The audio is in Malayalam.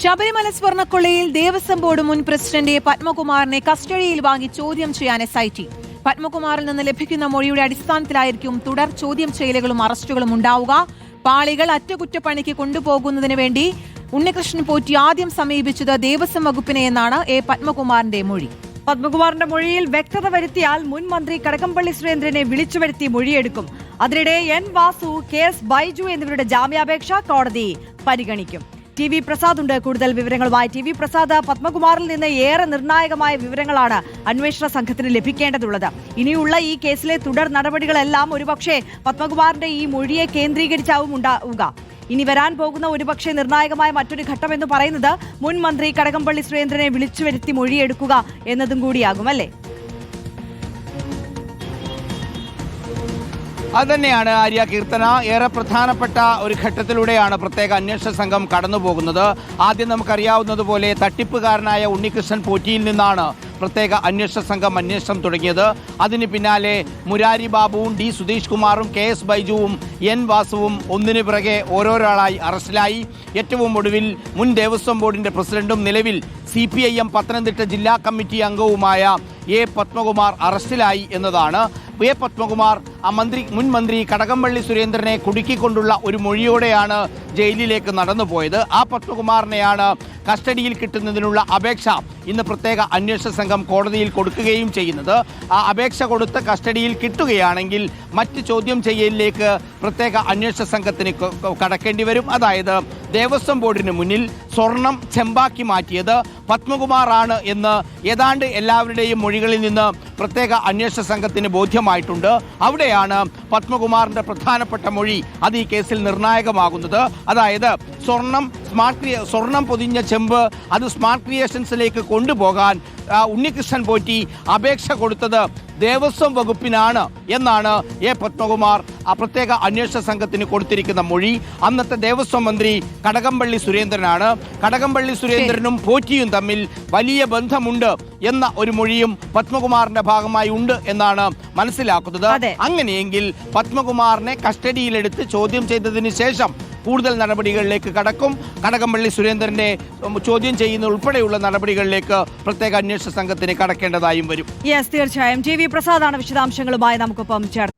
ശബരിമല സ്വർണക്കൊള്ളയിൽ ദേവസ്വം ബോർഡ് മുൻ പ്രസിഡന്റ് പത്മകുമാറിനെ കസ്റ്റഡിയിൽ വാങ്ങി ചോദ്യം ചെയ്യാൻ എസ് ഐ ടി പത്മകുമാറിൽ നിന്ന് ലഭിക്കുന്ന മൊഴിയുടെ അടിസ്ഥാനത്തിലായിരിക്കും തുടർ ചോദ്യം ചെയ്യലുകളും അറസ്റ്റുകളും ഉണ്ടാവുക. പാളികൾ അറ്റകുറ്റപ്പണിക്ക് കൊണ്ടുപോകുന്നതിന് വേണ്ടി ഉണ്ണികൃഷ്ണൻ പോറ്റി ആദ്യം സമീപിച്ചത് ദേവസ്വം വകുപ്പിനെ എന്നാണ് എ പത്മകുമാറിന്റെ മൊഴി. പത്മകുമാറിന്റെ മൊഴിയിൽ വ്യക്തത വരുത്തിയാൽ മുൻ മന്ത്രി കടകംപള്ളി സുരേന്ദ്രനെ വിളിച്ചു വരുത്തി മൊഴിയെടുക്കും. അതിനിടെ N Vasu K S Baiju എന്നിവരുടെ ജാമ്യാപേക്ഷ കോടതി പരിഗണിക്കും. ടി വി പ്രസാദ് ഉണ്ട് കൂടുതൽ വിവരങ്ങളുമായി ടി വി പ്രസാദ് പത്മകുമാറിൽ നിന്ന് ഏറെ നിർണായകമായ വിവരങ്ങളാണ് അന്വേഷണ സംഘത്തിന് ലഭിക്കേണ്ടതുള്ളത്. ഇനിയുള്ള ഈ കേസിലെ തുടർ നടപടികളെല്ലാം ഒരുപക്ഷെ പത്മകുമാറിന്റെ ഈ മൊഴിയെ കേന്ദ്രീകരിച്ചാവും ഉണ്ടാവുക. ഇനി വരാൻ പോകുന്ന ഒരുപക്ഷെ നിർണായകമായ മറ്റൊരു ഘട്ടം എന്ന് പറയുന്നത് മുൻ മന്ത്രി കടകംപള്ളി സുരേന്ദ്രനെ വിളിച്ചു വരുത്തി മൊഴിയെടുക്കുക എന്നതും കൂടിയാകും അല്ലേ? അതുതന്നെയാണ് ആര്യ കീർത്തന. ഏറെ പ്രധാനപ്പെട്ട ഒരു ഘട്ടത്തിലൂടെയാണ് പ്രത്യേക അന്വേഷണ സംഘം കടന്നു പോകുന്നത് ആദ്യം നമുക്കറിയാവുന്നതുപോലെ തട്ടിപ്പുകാരനായ ഉണ്ണികൃഷ്ണൻ പോറ്റിയിൽ നിന്നാണ് പ്രത്യേക അന്വേഷണ സംഘം അന്വേഷണം തുടങ്ങിയത്. അതിന് പിന്നാലെ മുരാരി ബാബുവും ഡി സുധീഷ് കുമാറും കെ എസ് ബൈജുവും എൻ വാസുവും ഒന്നിനു പിറകെ ഓരോരാളായി അറസ്റ്റിലായി. ഏറ്റവും ഒടുവിൽ മുൻ ദേവസ്വം ബോർഡിന്റെ പ്രസിഡന്റും നിലവിൽ C P I M Pathanamthitta ജില്ലാ കമ്മിറ്റി അംഗവുമായ എ പത്മകുമാർ അറസ്റ്റിലായി എന്നതാണ്. എ പത്മകുമാർ ആ മന്ത്രി മുൻ മന്ത്രി കടകംപള്ളി സുരേന്ദ്രനെ കുടുക്കിക്കൊണ്ടുള്ള ഒരു മൊഴിയോടെയാണ് ജയിലിലേക്ക് നടന്നുപോയത്. ആ പത്മകുമാറിനെയാണ് കസ്റ്റഡിയിൽ കിട്ടുന്നതിനുള്ള അപേക്ഷ ഇന്ന് പ്രത്യേക അന്വേഷണ സംഘം കോടതിയിൽ കൊടുക്കുകയും ചെയ്യുന്നത്. ആ അപേക്ഷ കൊടുത്ത് കസ്റ്റഡിയിൽ കിട്ടുകയാണെങ്കിൽ മറ്റ് ചോദ്യം ചെയ്യലിലേക്ക് പ്രത്യേക അന്വേഷണ സംഘത്തിന് കടക്കേണ്ടി വരും. അതായത് ദേവസ്വം ബോർഡിന് മുന്നിൽ സ്വർണം ചെമ്പാക്കി മാറ്റിയത് പത്മകുമാറാണ് എന്ന് ഏതാണ്ട് എല്ലാവരുടെയും മൊഴികളിൽ നിന്ന് പ്രത്യേക അന്വേഷണ സംഘത്തിന് ബോധ്യമായിട്ടുണ്ട്. അവിടെയാണ് പത്മകുമാറിന്റെ പ്രധാനപ്പെട്ട മൊഴി അത് ഈ കേസിൽ നിർണായകമാകുന്നത്. അതായത് സ്വർണം സ്മാർട്ട് ക്രിയ സ്വർണം പൊതിഞ്ഞ ചെമ്പ് അത് സ്മാർട്ട് ക്രിയേഷൻസിലേക്ക് കൊണ്ടുപോകാൻ ഉണ്ണികൃഷ്ണൻ പോറ്റി അപേക്ഷ കൊടുത്തത് ദേവസ്വം വകുപ്പിനാണ് എന്നാണ് എ പത്മകുമാർ ആ പ്രത്യേക അന്വേഷണ സംഘത്തിന് കൊടുത്തിരിക്കുന്ന മൊഴി. അന്നത്തെ ദേവസ്വം മന്ത്രി കടകംപള്ളി സുരേന്ദ്രനാണ്. കടകംപള്ളി സുരേന്ദ്രനും പോറ്റിയും തമ്മിൽ വലിയ ബന്ധമുണ്ട് എന്ന ഒരു മൊഴിയും പത്മകുമാറിന്റെ ഭാഗമായി ഉണ്ട് എന്നാണ് മനസ്സിലാക്കുന്നത്. അങ്ങനെയെങ്കിൽ പത്മകുമാറിനെ കസ്റ്റഡിയിലെടുത്ത് ചോദ്യം ചെയ്തതിന് ശേഷം കൂടുതൽ നടപടികളിലേക്ക് കടക്കും. കടകംപള്ളി സുരേന്ദ്രന്റെ ഉം, ചോദ്യം ചെയ്യുന്ന ഉൾപ്പെടെയുള്ള നടപടികളിലേക്ക് പ്രത്യേക അന്വേഷണ സംഘത്തിന് കടക്കേണ്ടതായും വരും. യെസ് തീർച്ചയായും. ടി വി പ്രസാദാണ് വിശദാംശങ്ങളുമായി നമുക്കൊപ്പം ചേർത്ത്